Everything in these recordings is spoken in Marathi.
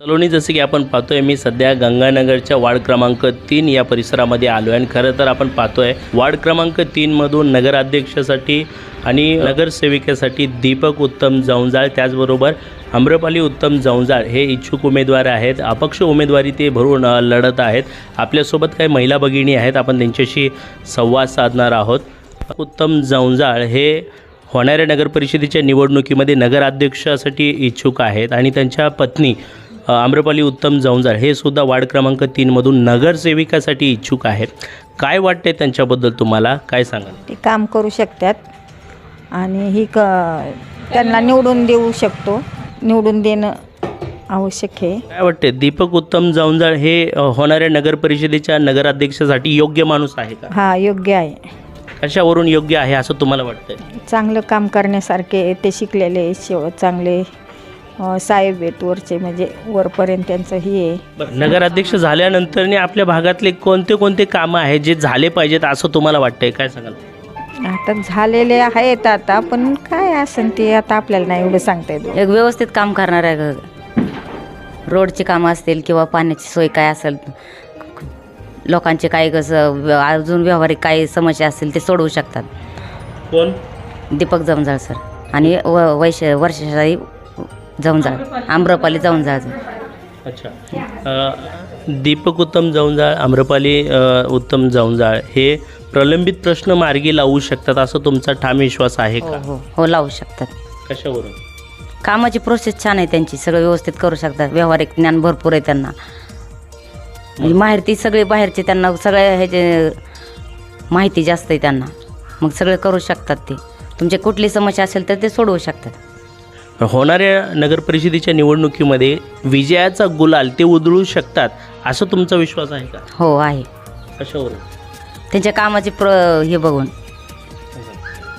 सलोनी जसं की आपण पाहतोय मी सध्या गंगानगरच्या वार्ड क्रमांक तीन या परिसरामध्ये आलो आहे. आणि खरं तर आपण पाहतोय वार्ड क्रमांक तीनमधून नगराध्यक्षासाठी आणि नगरसेविकेसाठी दीपक उत्तम जवंजाळ त्याचबरोबर आम्रपाली उत्तम जवंजाळ हे इच्छुक उमेदवार आहेत. अपक्ष उमेदवारी ते भरून लढत आहेत. आपल्यासोबत काही महिला भगिनी आहेत. आपण त्यांच्याशी संवाद साधणार आहोत. उत्तम जवंजाळ हे होणाऱ्या नगरपरिषदेच्या निवडणुकीमध्ये नगराध्यक्षासाठी इच्छुक आहेत आणि त्यांच्या पत्नी आम्रपाली उत्तम जवंजाळ हे सुद्धा वार्ड क्रमांक तीनमधून नगरसेविकासाठी इच्छुक आहेत. काय वाटते त्यांच्याबद्दल तुम्हाला? काय सांगाल? ते काम करू शकतात आणि ही क त्यांना निवडून देऊ शकतो. निवडून देणं आवश्यक आहे. काय वाटते दीपक उत्तम जवंजाळ हे अ, होणाऱ्या नगरपरिषदेच्या नगराध्यक्षासाठी योग्य माणूस आहे का? हा योग्य आहे. कशावरून योग्य आहे असं तुम्हाला वाटतंय? चांगलं काम करण्यासारखे ते शिकलेले शेव चांगले साहेब आहेत वरचे म्हणजे वरपर्यंत त्यांचं हे आहे. बरं नगराध्यक्ष झाल्यानंतर आपल्या भागातले कोणते कोणते कामं आहेत जे झाले पाहिजेत असं तुम्हाला वाटतंय? काय सांगाल? आता झालेले आहेत आता पण काय असेल ते आता आपल्याला नाही एवढं सांगता येत. एक व्यवस्थित काम करणार आहे रोडची कामं असतील किंवा पाण्याची सोय काय असेल लोकांचे काही कसं व्य- अजून व्यावहारिक काही समस्या असतील ते सोडवू शकतात. कोण? दीपक जमजाळ सर. आणि व वैश वर्षाशाही जमजाळ आम्रपाली जमजाळ अच्छा. अ, दीपक उत्तम जवंजाळ आम्रपाली अ, उत्तम जवंजाळ हे प्रलंबित प्रश्न मार्गी लावू शकतात असं तुमचा ठाम विश्वास आहे हो का? हो हो लावू शकतात. कशावरून? कामाची प्रोसेस छान आहे त्यांची सगळं व्यवस्थित करू शकतात. व्यावहारिक ज्ञान भरपूर आहे त्यांना. म्हणजे माहिती सगळे बाहेरचे त्यांना सगळ्या ह्याचे माहिती जास्त आहे त्यांना. मग सगळे करू शकतात ते. तुमची कुठली समस्या असेल तर ते सोडवू शकतात. होणाऱ्या नगरपरिषदेच्या निवडणुकीमध्ये विजयाचा गुलाल ते उधळू शकतात असं तुमचा विश्वास आहे का? हो आहे. कशावरून? त्यांच्या कामाचे प्र हे बघून.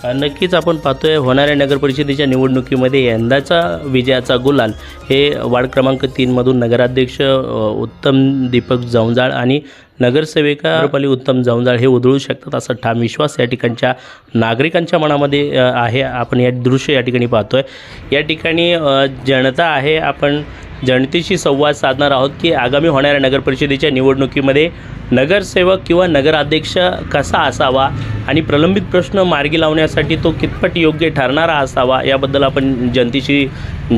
अ, नक्कीच आपण पाहतोय होणाऱ्या नगरपरिषदेच्या निवडणुकीमध्ये यंदाचा विजयाचा गुलाल हे वार्ड क्रमांक तीनमधून नगराध्यक्ष अ, उत्तम दीपक जवंजाळ आणि नगरसेविका रुपाली उत्तम जवंजाळ हे उधळू शकतात असा ठाम विश्वास या ठिकाणच्या नागरिकांच्या मनामध्ये आहे. आपण या दृश्य या ठिकाणी पाहतोय. या ठिकाणी जनता आहे. आपण जनतेशी संवाद साधणार आहोत की आगामी होणाऱ्या नगरपरिषदेच्या निवडणुकीमध्ये नगरसेवक किंवा नगराध्यक्ष कसा असावा आणि प्रलंबित प्रश्न मार्गी लावण्यासाठी तो कितपत योग्य ठरणारा असावा याबद्दल आपण जनतेशी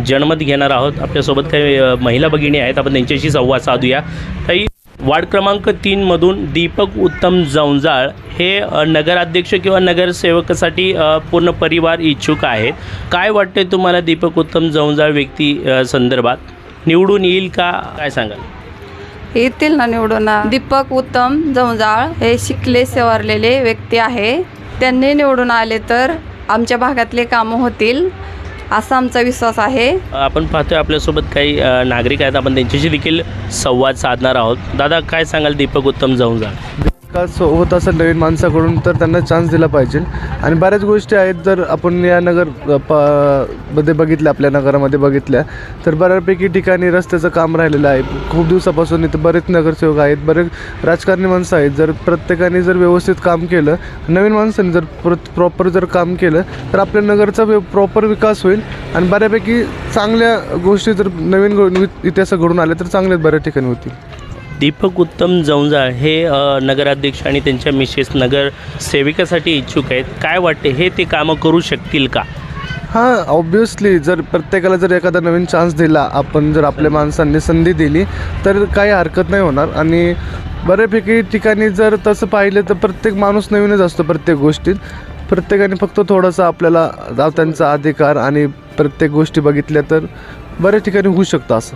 जनमत घेणार आहोत. आपल्यासोबत काही महिला भगिनी आहेत. आपण त्यांच्याशी संवाद साधूया. काही वार्ड क्रमांक तीनमधून दीपक उत्तम जवंजाळ हे नगराध्यक्ष किंवा नगरसेवकासाठी पूर्ण परिवार इच्छुक आहेत. काय वाटते तुम्हाला दीपक उत्तम जवंजाळ व्यक्ती संदर्भात? निवडून येईल का? काय सांगाल? येतील ना निवडून. दीपक उत्तम जवजाळ हे शिकले सवारलेले व्यक्ती आहे. त्यांनी निवडून आले तर आमच्या भागातले कामं होतील. असा आमचा विश्वास आहे. आपण पाहतोय आपल्यासोबत काही अ, नागरिक आहेत. आपण त्यांच्याशी देखील संवाद साधणार आहोत. दादा काय सांगाल दीपक उत्तम जाऊन जा. विकास होत असेल नवीन माणसाकडून तर त्यांना चान्स दिला पाहिजे. आणि बऱ्याच गोष्टी आहेत जर आपण या नगर प मध्ये बघितल्या आपल्या नगरामध्ये बघितल्या तर बऱ्यापैकी ठिकाणी रस्त्याचं काम राहिलेलं आहे. खूप दिवसापासून इथं बरेच नगरसेवक आहेत बरेच राजकारणी माणसं आहेत. जर प्रत्येकाने जर व्यवस्थित काम केलं नवीन माणसाने जर प्रॉपर जर काम केलं तर आपल्या नगरचा प्रॉपर विकास होईल. आणि बऱ्यापैकी चांगल्या गोष्टी जर नवीन इतिहास घडून आल्या तर चांगल्याच बऱ्याच ठिकाणी होतील. दीपक उत्तम जवंजाळ हे नगराध्यक्ष आणि त्यांच्या मिसेस नगरसेविकासाठी इच्छुक आहेत. काय वाटते हे ते कामं करू शकतील का? हां ऑब्वियसली जर प्रत्येकाला जर एखादा नवीन चान्स दिला आपण जर आपल्या माणसांनी संधी दिली तर काही हरकत नाही होणार. आणि बऱ्यापैकी ठिकाणी जर तसं पाहिलं तर प्रत्येक माणूस नवीनच असतो प्रत्येक गोष्टीत. प्रत्येकाने फक्त थोडासा आपल्याला त्यांचा अधिकार आणि प्रत्येक गोष्टी बघितल्या तर बऱ्याच ठिकाणी होऊ शकतं असं.